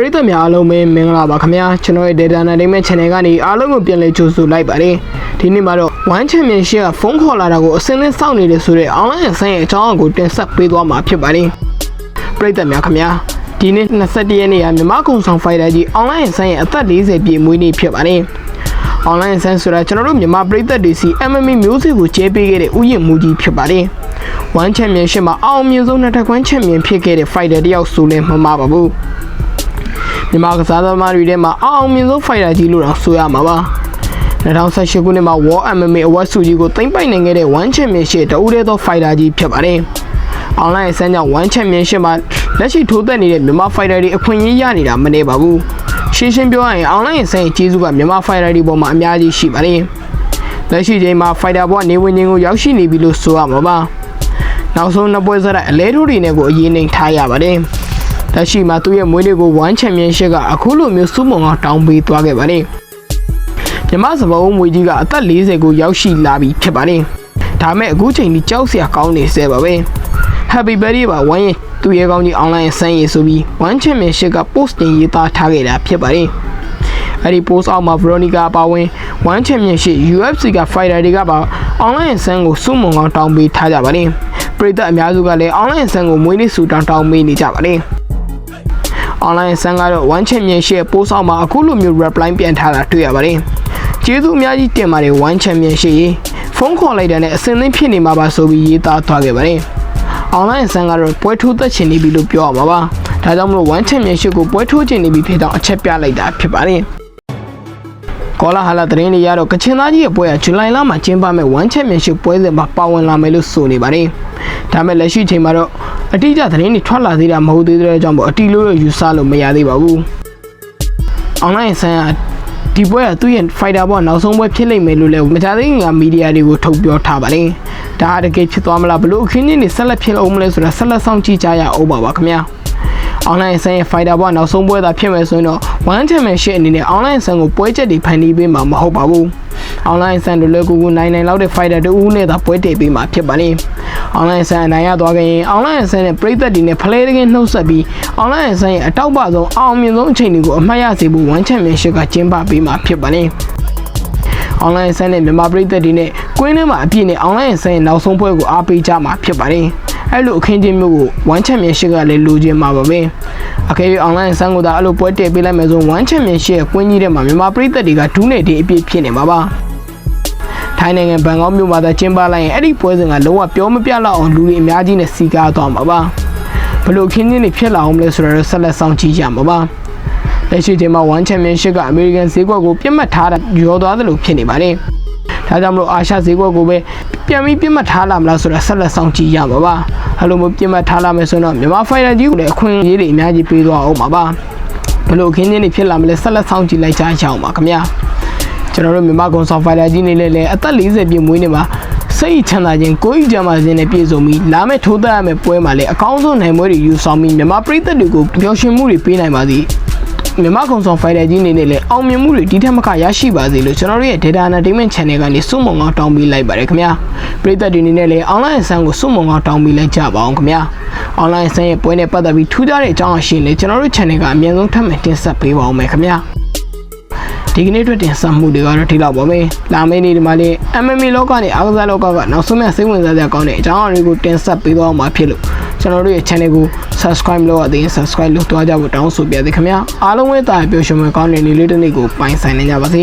ပရိသတ်များအားလုံးပဲမင်္ဂလာပါခင်ဗျာကျွန်တော်ရဲ့ Data Entertainment Channel ကနေအားလုံးကိုပြန်လည်ကြိုဆိုလိုက်ပါတယ်ဒီနေ့မှာတော့ One Championship ကဖုန်းခေါ်လာတာကိုအစင်းနဲ့စောင့်နေတယ်ဆိုတဲ့ online ဆိုင်ရဲ့အကြောင်းအကိုတင်ဆက်ပေးသွားမှာဖြစ်ပါတယ်ပရိသတ်များခင်ဗျာဒီနေ့21ရက်နေ့ကမြန်မာကုံဆောင်ဖိုင်တာကြီး online ဆိုင်ရဲ့အသက်40ပြည့်မွေးနေ့ဖြစ်ပါတယ် online ဆန်းဆိုတာကျွန်တော်တို့မြန်မာပြည်သက်တွေစီ MMA မျိုးစေ့ကိုကျဲပေးခဲ့တဲ့ဥယျာဉ်မူကြီးဖြစ်ပါတယ်။ One Championship မှာအအောင်မြင်ဆုံးနှစ်ထပ်ကွမ်းချန်ပီယံဖြစ်ခဲ့တဲ့ fighter တယောက်ဆိုလည်းမမှားပါဘူး။ မြန်မာကစားသမားတွေထဲမှာအအောင်မြင်ဆုံး fighter ကြီးလို့တော့ဆိုရမှာပါ။2018ခုနှစ်မှာ World MMA Award ဆုကြီးကိုသိမ်းပိုက်နိုင်ခဲ့တဲ့ One Championship တဦးတည်းသော fighter ကြီးဖြစ်ပါတယ်။ online ဆန်းကြောင့် One Championship မှာလက်ရှိထိုးသက်နေတဲ့မြန်မာ fighter တွေအခွင့်အရေးရနေတာမနေပါဘူး။ရှင်းရှင်းပြောရရင် online ဆန်းရဲ့ကျေးဇူးကမြန်မာ fighter တွေပေါ်မှာအများကြီးရှိပါတယ်။လက်ရှိချိန်မှာ fighter ဘောကနေဝင်ခြင်းကိုရောက်ရှိနေပြီလို့ဆိုရမှာပါ။နောက်ဆုံးနှစ်ပွဲစတဲ့အလဲထိုးတွေနဲ့ကိုအရင်နှိမ်ထားရပါတယ်။ လက်ရှိမှာသူ့ရဲ့မွေးနေ့ကို One Championship ကအခုလိုမျိုးစုမုံအောင်တောင်းပေးသွားခဲ့ပါတယ်။မြမစပုံးမွေကြီးကအသက်40ကိုရောက်ရှိလာပြီဖြစ်ပါတယ်။ဒါမဲ့အခုချိန်ထိကြောက်စရာကောင်းနေစေပါပဲ။ Happy birthday ပါဝမ်းရင်သူရဲကောင်းကြီး online ဆန်းရည်ဆိုပြီး One Championship က post တင်ရေးသားထားခဲ့တာဖြစ်ပါတယ်။အဲ့ဒီ post အောက်မှာ Veronica ပါဝင် One Championship UFC က fighter တွေကပါ online ဆန်းကိုစုမုံကောင်းတောင်းပေးထားကြပါတယ်။ပြည်သက်အများစုကလည်း online ဆန်းကိုမွေးနေ့ဆုတောင်းတောင်းပေးနေကြပါတယ်။ online ဆန်းကတော့ One Championship post အောက်မှာအခုလိုမျိုး reply ပြန်ထားတာတွေ့ရပါတယ်။ကျေးဇူးအများကြီးတင်ပါတယ် One Championship ရေဖုန်းခေါ်လိုက်တဲ့နဲ့အစင်းသင်းဖြစ်နေမှာပါဆိုပြီးရေးသားသွားခဲ့ပါတယ်။ online ဆန်းကတော့ပွဲထိုးသက်ချင်နေပြီလို့ပြောရမှာပါ။ဒါကြောင့်မလို့ One Championship ကိုပွဲထိုးချင်နေပြီဖြစ်တော့အချက်ပြလိုက်တာဖြစ်ပါတယ်။ ကောလာဟာလာသတင်းတွေရတော့ကချင်သားကြီးရဲ့ပွဲကဇူလိုင်လမှာကျင်းပမဲ့ One Championship ပွဲစဉ်မှာပါဝင်လာမယ်လို့ဆိုနေပါတယ်။ဒါမဲ့လက်ရှိချိန်မှာတော့အတိအကျသတင်းတွေထွက်လာသေးတာမဟုတ်သေးတဲ့အကြောင်းပေါ့အတီလို့တော့ယူဆလို့မရသေးပါဘူး။ online ဆန်းကဒီပွဲကသူ့ရဲ့ fighter ဘောနောက်ဆုံးပွဲဖြစ်လိမ့်မယ်လို့လည်းမကြသေးခင်ကမီဒီယာတွေကိုထုတ်ပြောထားပါတယ်။ဒါဟာတကယ်ဖြစ်သွားမလားဘလို့အခင်းချင်းတွေဆက်လက်ဖြစ်အောင်မလဲဆိုတာဆက်လက်ဆောင်ကြည့်ကြရအောင်ပါပါခင်ဗျာ။ online ဆန်းရဲ့ fighter ဘောနောက်ဆုံးပွဲသာဖြစ်မယ်ဆိုရင်တော့ one championship အနေနဲ့ online ဆန်းကိုပွဲချက်တွေဖန်တီးပေးမှာမဟုတ်ပါဘူး။ online ဆန်းတို့လည်းကိုကူနိုင်နိုင်လောက်တဲ့ fighter တူဦးနဲ့သာပွဲတည်ပေးမှာဖြစ်ပါလိမ့်။ online ဆန်းအနိုင်ရသွားခဲ့ရင် online ဆန်းနဲ့ပြည်သက်တွေနဲ့ဖလဲတကင်းနှုတ်ဆက်ပြီး online ဆန်းရဲ့အတောက်ပဆုံးအောင်မြင်ဆုံးအချိန်တွေကိုအမှတ်ရစေဖို့ one championship ကကျင်းပပေးမှာဖြစ်ပါလိမ့်။ online ဆန်းနဲ့မြန်မာပြည်သက်တွေနဲ့ကွင်းထဲမှာအပြည့်နဲ့ online ဆန်းရဲ့နောက်ဆုံးပွဲကိုအားပေးကြမှာဖြစ်ပါတယ်။ အဲ့လိုအခင်းချင်းမျိုးကို one championship ကလည်းလိုချင်မှာပါပဲ။အကယ်၍ online ဆန်းကိုသာအဲ့လိုပွဲတည်ပေးလိုက်မယ်ဆို one championship ရဲ့ကွင်းကြီးထဲမှာမြန်မာပြည်သက်တွေကဒူးနဲ့တင်းအပြည့်ဖြစ်နေမှာပါ။ထိုင်းနိုင်ငံဘန်ကောက်မြို့မှာသာကျင်းပလိုက်ရင်အဲ့ဒီပွဲစဉ်ကလုံးဝပြောမပြလောက်အောင်လူတွေအများကြီးနဲ့စီကားသွားမှာပါ။ဘလို့ခင်းချင်းတွေဖြစ်လာအောင်မလဲဆိုတော့ဆက်လက်ဆောင်ကြည့်ကြမှာပါ။လက်ရှိချိန်မှာ One Championship ကအမေရိကန်ဈေးကွက်ကိုပြတ်မှတ်ထားတာရောသွားသလိုဖြစ်နေပါတယ်။ဒါကြောင့်မလို့အာရှဈေးကွက်ကိုပဲ ပြန်ပြီးပြတ်မှတ်ထားလာမလားဆိုတာဆက်လက်ဆောင်ကြည့်ရမှာပါ။အဲ့လိုမျိုးပြတ်မှတ်ထားလာမယ်ဆိုတော့မြန်မာ fighter ကြီးကိုလည်းအခွင့်အရေးတွေအများကြီးပေးသွားအောင်ပါပါ။ဘလို့ခင်းချင်းတွေဖြစ်လာမလဲဆက်လက်ဆောင်ကြည့်လိုက်ကြရအောင်ပါခင်ဗျာ။ကျွန်တော်တို့မြန်မာကွန်ဆော်ဖိုင်တာကြီးနေလဲလဲအသက်40ပြည့်မွေးနေမှာစိတ်ချမ်းသာခြင်းကိုယ်ကြီးကြမ်းမာခြင်းနဲ့ပြည့်စုံပြီးလာမယ့်ထိုးသက်ရမယ့်ပွဲမှာလည်းအကောင်းဆုံးနိုင်ပွဲတွေယူဆောင်ပြီးမြန်မာပြည်သက်တွေကိုပျော်ရွှင်မှုတွေပေးနိုင်ပါသည် မြန်မာကွန်ဆော်ဖိုင်တာကြီးနေနဲ့လည်းအောင်မြင်မှုတွေဒီထက်မကရရှိပါစေလို့ကျွန်တော်တို့ရဲ့ Data Entertainment Channel ကနေစုမုံကောင်းတောင်းပေးလိုက်ပါတယ်ခင်ဗျာပြည်သက်တွေနေနဲ့လည်း online ဆန်းကိုစုမုံကောင်းတောင်းပေးလိုက်ကြပါအောင်ခင်ဗျာ online ဆန်းရဲ့ပွဲနဲ့ပတ်သက်ပြီးထူးခြားတဲ့အကြောင်းအရှိန်လေးကျွန်တော်တို့ channel ကအမြင်ဆုံးထပ်မံတင်ဆက်ပေးပါအောင်မယ်ခင်ဗျာဒီကနေ့အတွက်တင်ဆက်မှုတွေကတော့ဒီလောက်ပါပဲလာမယ့်နေ့ဒီမှာလေး MMA လောကနဲ့အားကစားလောကကနောက်ဆုံးမြစိတ်ဝင်စားစရာကောင်းတဲ့အကြောင်းအရာတွေကိုတင်ဆက်ပေးသွားမှာဖြစ်လို့ ကျွန်တော်တို့ရဲ့ channel ကို subscribe လုပ်ရသေးရင် subscribe လုပ်သွားကြဖို့တောင်းဆိုပြသေးခင်ဗျာအားလုံးဝဲတာပျော်ရွှင်မှုကောင်းတဲ့နေ့လေးတစ်နေ့ကိုပိုင်ဆိုင်နိုင်ကြပါစေ